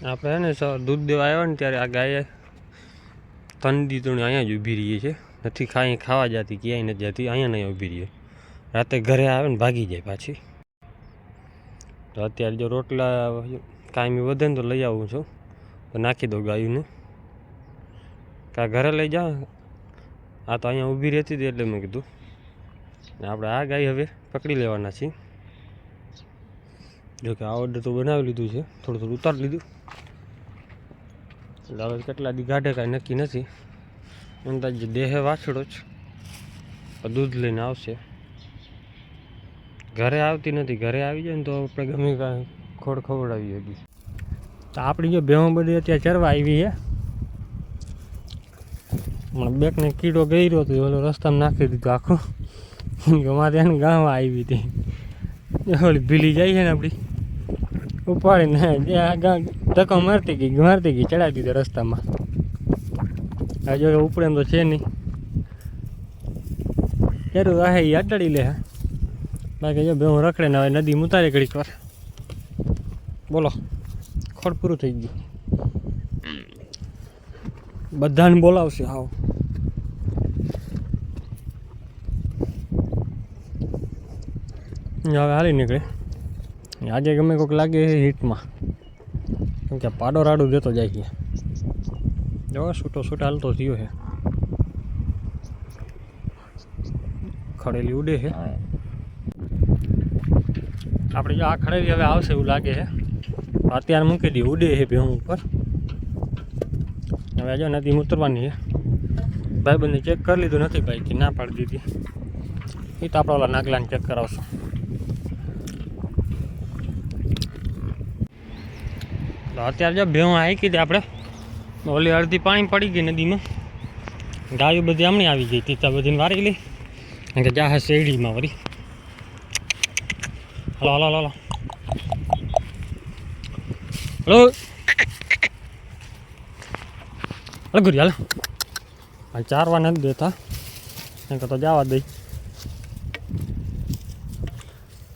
આપણે ને દૂધ દેવા આવ્યા ને ત્યારે આ ગાયે ઠંડી તો અહીંયા જ ઊભી રહીએ છે નથી ખાઈ ખાવા જતી, ક્યાંય નથી જતી, અહીંયા નહીં ઊભી રહીએ. રાતે ઘરે આવે ને ભાગી જાય પાછી. તો અત્યારે જો રોટલા કાંઈ વધે ને તો લઈ આવું છું. તો નાખી દઉં ગાયુંને. કાં ઘરે લઈ જા. આ તો અહીંયા ઊભી રહેતી હતી એટલે મેં કીધું. આપણે આ ગાય હવે પકડી લેવાના છીએ. જો કે આ ઓર્ડર તો બનાવી લીધું છે. થોડું થોડું ઉતારી લીધું. એટલે હવે કેટલા દી ગાઢે કાંઈ નક્કી નથી. અંદાજે દેહે વાછડો જ. દૂધ લઈને આવશે. ઘરે આવતી નથી. ઘરે આવી જાય ને તો આપણે ગમે કાંઈ ખોડ ખવડાવી હતી તો આપણી જો ભેહું બધી અત્યારે ચરવા આવી છે. હમણાં બેકને કીડો ગયરો હતો ઓલો રસ્તામાં નાખી દીધું આખું. મારે એને ગામ આવી હતી. ઓલી ભીલી જાય છે ને આપણી. ઉપાડીને ધક્કો મારતી ગઈ મારતી ગઈ, ચડાવી દીધો રસ્તામાં. આ જો ઉપડે એમ તો છે નહીં. જરૂર રહે એ અટાડી લે બાકી જો બે હું રખડે ને હવે નદી ઉતારે ઘડીક વાર. બોલો, ખોડ પૂરું થઈ ગયું. બધાને બોલાવશે હાવ. હવે હાલી નીકળે. આજે ગમે કોઈક લાગે છે હિટમાં. કેમ કે પાડો રાડું દેતો જાય છે. જો છૂટો છૂટો હાલતો થયો છે. ખડેલી ઉડે છે. આપણે જો આ ખડેલી હવે આવશે એવું લાગે છે. અત્યારે મૂકી દઈએ ઉડે છે ભેહું ઉપર. હવે જો નદી ઉતરવાની છે. ભાઈબંધને ચેક કરી લીધું નથી ભાઈ કે ના પાડી દીધી. એ તો આપણે ઓલા નાગલાને ચેક કરાવશું. તો અત્યારે જો ભેં આવી હતી આપણે. ઓલી અડધી પાણી પડી ગઈ નદીમાં. ગાયો બધી હમણાં આવી ગઈ તીતા બધીને વારી લઈ. કે જા જાહે શેરડીમાં વળી hello hello hello hello. Hello. ગુરી હાલ. ચારવા નથી દેતા. એમ તો જવા દઈ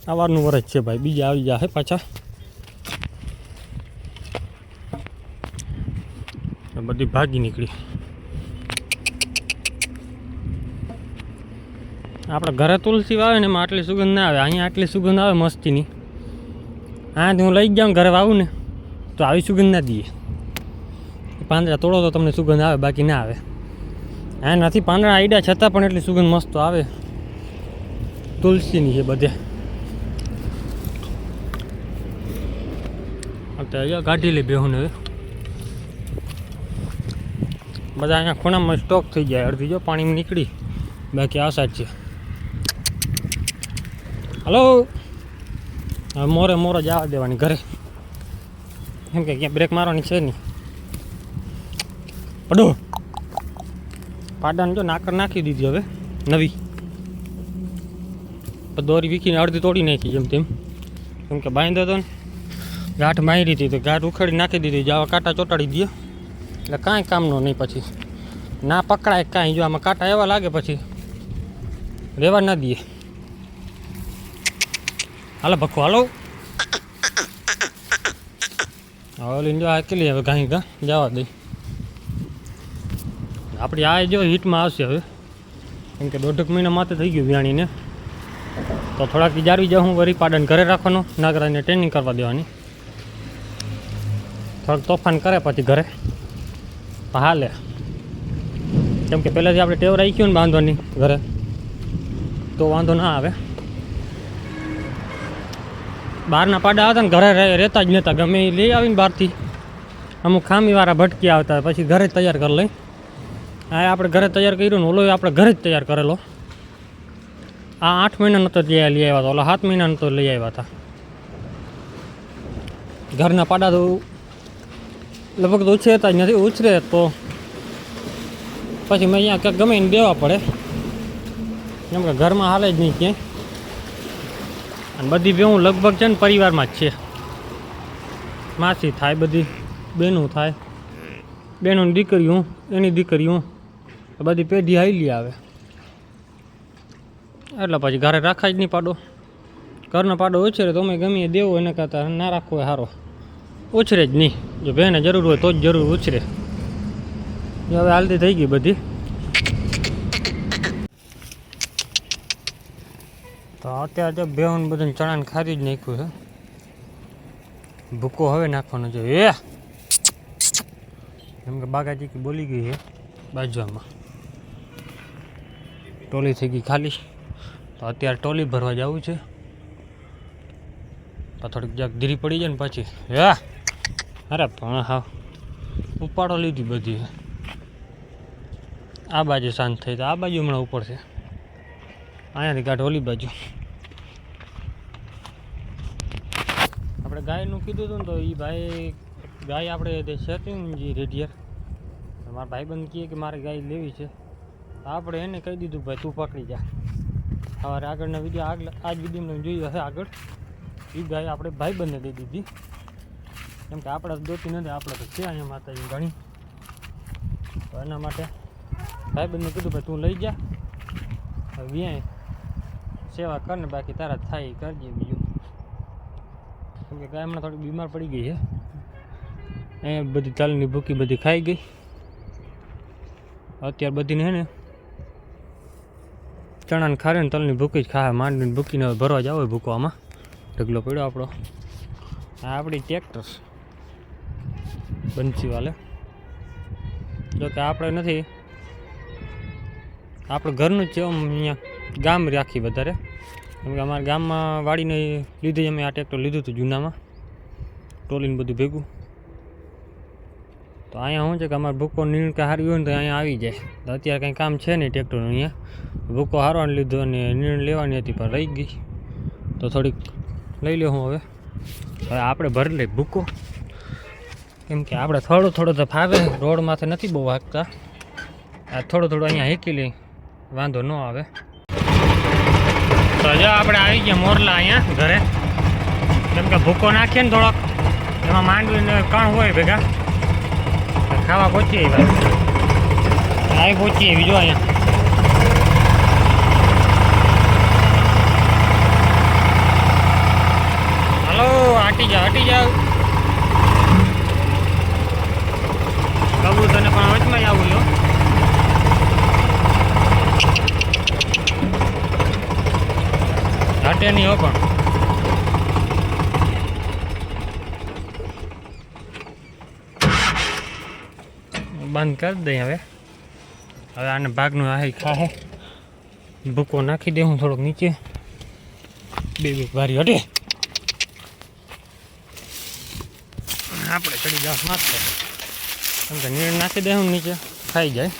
આ વારનું વરસ છે ભાઈ, બીજા આવી જાય પાછા. બધી ભાગી નીકળી. આપણે ઘરે તુલસી વાવે ને એમાં આટલી સુગંધ ના આવે. અહીંયા આટલી સુગંધ આવે મસ્તીની. હા હું લઈ જાઉં ઘરે વાવું ને, તો આવી સુગંધ ના દઈએ. પાંદડા તોડો તો તમને સુગંધ આવે, બાકી ના આવે. હા નથી, પાંદડા આઈડા છતાં પણ એટલી સુગંધ મસ્ત આવે. તુલસીની છે બધે. અત્યારે કાઢી લે બેહું હવે. બધા અહીંયા ખૂણામાં સ્ટોક થઈ જાય. અડધી જો પાણીમાં નીકળી. બાકી આ સાઈડ છે. હલો હવે મોરે મોરે જવા દેવાની ઘરે. એમ કે ક્યાં બ્રેક મારવાની છે નહીં. પડો. પાડાને જો નાકર નાખી દીધી હવે. નવી. દોરી વીખીને અડધી તોડી નાખી જેમ તેમ. કેમ કે બાંધ્યો હતો ને. ગાંઠ મારી હતી તો ગાંઠ ઉખાડી નાખી દીધી. જાવા કાંટા ચોટાડી દે એટલે કાંઈ કામનું નહીં પછી. ના પકડાય, કાંઈ જો આમાં કાંટા એવા લાગે પછી. રહેવા ના દઈએ. હાલો ભખો હાલો. હવે જો આકેલી હવે કાંઈ ગા? જવા દઈ આપણી આ જો હિટમાં આવશે હવે. કેમ કે દોઢક મહિના માથે થઈ ગયું વ્યાણીને. તો થોડાક જાળવી જાઉં હું વરી પાડન ઘરે રાખવાનું, નાગરાજને ટ્રેનિંગ કરવા દેવાની. થોડાક તોફાન કરે પછી ઘરે. હાલે. કેમ કે પહેલાંથી આપણે ટેવ રાખ્યું ને બાંધવાની ઘરે, તો વાંધો ના આવે. બહારના પાડા હતા ને ઘરે રહે- રહેતા જ નહોતા. ગમે એ લઈ આવીને બહારથી અમુક ખામીવાળા ભટકી આવતા પછી ઘરે જ તૈયાર કરી લઈ. આ આપણે ઘરે તૈયાર કર્યું ને ઓલો આપણે ઘરે જ તૈયાર કરેલો. આ આઠ મહિના નહોતો લઈ આવ્યા હતા, ઓલા સાત મહિનાનો તો લઈ આવ્યા હતા. ઘરના પાડા તો લગભગ તો ઉછેરતા જ નથી ઉછરે તો પછી મેં અહીંયા ક્યાંક ગમે એને દેવા પડે. કેમ કે ઘરમાં હાલે જ નહીં ક્યાંય. અને બધી બેવું લગભગ છે ને પરિવારમાં જ છે. માસી થાય બધી, બેનું થાય. બેનું દીકરી હું, એની દીકરી હું. બધી પેઢી હાલી આવે. એટલે પછી ઘરે રાખાય જ નહીં પાડો. ઘરનો પાડો ઓછો તો અમે ગમીએ દેવો એને કરતાં, ના રાખવો સારો ઉછરે જ નહીં. જો બેને જરૂર હોય તો જ જરૂર ઉછરે. હવે હાલતી થઈ ગઈ બધી. તો અત્યારે તો બેહન બધું ચણાને ખારી જ નાખ્યું છે. ભૂકો હવે નાખવાનો છે. એ! એમ કે બાગાજી કી બોલી ગઈ છે બાજવામાં ટોલી થઈ ગઈ ખાલી. તો અત્યારે ટોલી ભરવા જવું છે. તો થોડીક જાક ધીરી પડી જાય ને પછી. હે અરે પણ હા. ઉપાડો લીધી બધી. આ બાજુ શાંત થઈ તો આ બાજુ હમણાં ઉપડશે. અહીંયાથી ગાઢ ઓલી બાજુ. આપણે ગાયનું કીધું હતું ને તો એ ભાઈ, ગાય આપણે શેતી છે રેડિયર મારા ભાઈબંધ કહે કે મારે ગાય લેવી છે. આપણે એને કહી દીધું ભાઈ તું પકડી જા. સવારે આગળના વીડિયો આગળ આ જ વિડીયોમાં જોયું હશે આગળ. એ ગાય આપણે ભાઈબંધને દઈ દીધી. કેમ કે આપણે દોતી નથી, આપણે તો છે અહીંયા માતાજી ઘણી. તો એના માટે ભાઈબંધને કીધું, ભાઈ તું લઈ જા. વ્યાય સેવા કર ને બાકી તારા થાય, એ કરજે બીજું. કેમ કે ગાય હમણાં થોડી બીમાર પડી ગઈ છે. અહીંયા બધી તલની ભૂકી બધી ખાઈ ગઈ. અત્યારે બધીને હે ને ચણાને ખારે ને તલની ભૂકી જ ખા માંડીને ભૂકીને ભરવા જાવ ભૂકવામાં ઢગલો પડ્યો આપણો. આ આપણી ટ્રેક્ટર બંસીવાલે જો કે આપણે નથી. આપણે ઘરનું જ છે અહીંયા ગામ રાખી વધારે. કેમ કે અમારા ગામમાં વાડીને લીધે અમે આ ટ્રેક્ટર લીધું હતું જૂનામાં. ટોલીને બધું ભેગું. તો અહીંયા શું છે કે અમારે ભૂકો નિર્ણય હારી હોય ને તો અહીંયા આવી જાય. તો અત્યારે કંઈ કામ છે નહીં ટ્રેક્ટરનું અહીંયા. ભૂકો હારવાને લીધો અને નિર્ણય લેવાની હતી પણ રહી ગઈ. તો થોડીક લઈ લે હું હવે. હવે આપણે ભરી લઈ ભૂકો. કેમ કે આપણે થોડો થોડો તો ફાવે રોડમાંથી માથે નથી બહુ હાંકતા આ થોડો થોડો અહીંયા હેકી લઈ, વાંધો ન આવે. તો જો આપણે આવી ગયા મોરલા અહીંયા ઘરે. કેમ કે ભૂકો નાખીએ ને થોડોક, એમાં માંડવીને કણ હોય ભેગા. ખાવા પહોંચીએ ભાઈ આવી પહોંચીએ બીજો અહીંયા. હાલો, હટી જાઓ હટી જાઓ. કબૂતરને પણ વચમાં આવું લો હટે નહીં હો પણ. બંધ કરી દઈ હવે. હવે આને ભાગનું આ ખાહે. ભૂકો નાખી દે હું થોડોક નીચે. બે બે વારી હટે. આપણે ચડી જાવ માથે કેમ કે નીર નાખી દે હું નીચે. ખાઈ જાય.